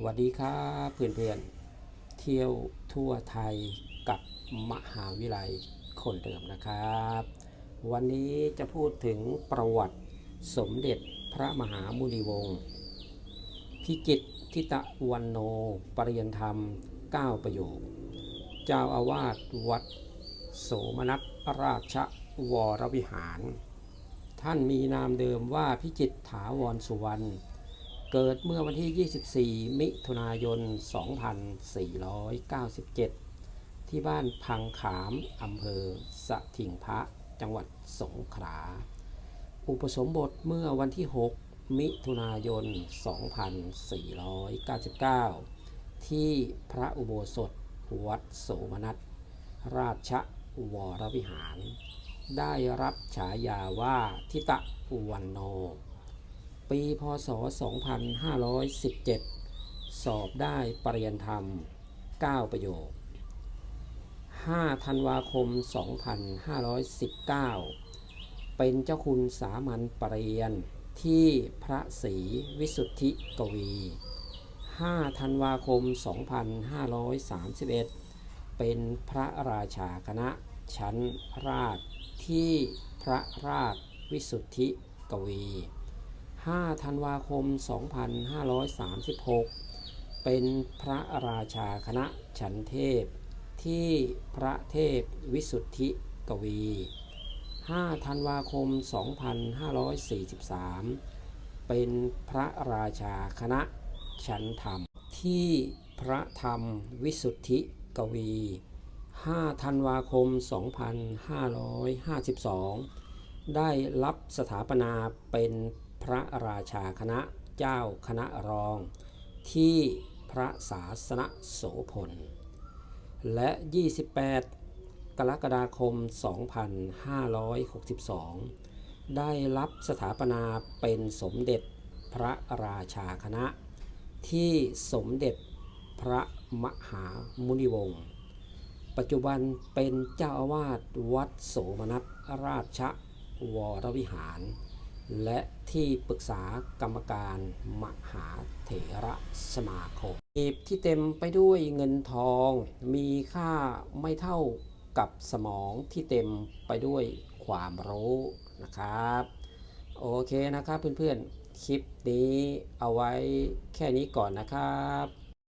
สวัสดีครับเพื่อนๆเที่ยวทั่วไทยกับมหาวิทยาลัยคนเดิมนะครับ วันนี้จะพูดถึงประวัติสมเด็จพระมหามุนีวงศ์พิจิตทิตะวันโนปริยนธรรม 9 ประโยค เจ้าอาวาสวัดโสมนัสราชวรวิหาร ท่านมีนามเดิมว่าพิจิตถาวรสุวรรณ เกิดเมื่อวันที่ 24 มิถุนายน 2497 ที่บ้านพังขาม อำเภอสะถิงพระจังหวัดสงขลา อุปสมบทเมื่อวันที่ 6 มิถุนายน 2499 ที่พระอุโบสถวัดโสมนัส ราชวรวิหาร ได้รับฉายาว่าทิตะวันโน ปีพศ 2517 สอบได้ปริญญาธรรม 9 ประโยค 5 ธันวาคม 2519 เป็นเจ้าคุณสามัญปรริญญาที่พระศรีวิสุทธิกวี 5 ธันวาคม 2531 เป็นพระราชาคณะชั้นราชที่พระราชวิสุทธิกวี 5 ธันวาคม 2536 เป็นพระราชาคณะฉันเทพ ที่พระเทพวิสุทธิกวี 5 ธันวาคม 2543 เป็นพระราชาคณะฉันธรรม ที่พระธรรมวิสุทธิกวี 5 ธันวาคม 2552 ได้รับสถาปนาเป็น ระราชาคณะเจ้าคณะรอง ที่พระศาสนโสพล และ 28 กรกฎาคม 2562 ได้รับสถาปนาเป็นสมเด็จพระราชาคณะ ที่สมเด็จพระมหามุนีวงศ์ปัจจุบันเป็นเจ้าอาวาสวัดโสมนัสราชวรวิหาร และที่ปรึกษากรรมการมหาเถระสมาคมหีบที่เต็มไปด้วยเงินทอง มีค่าไม่เท่ากับสมองที่เต็มไปด้วยความรู้นะครับ โอเคนะครับเพื่อนๆ คลิปนี้เอาไว้แค่นี้ก่อนนะครับ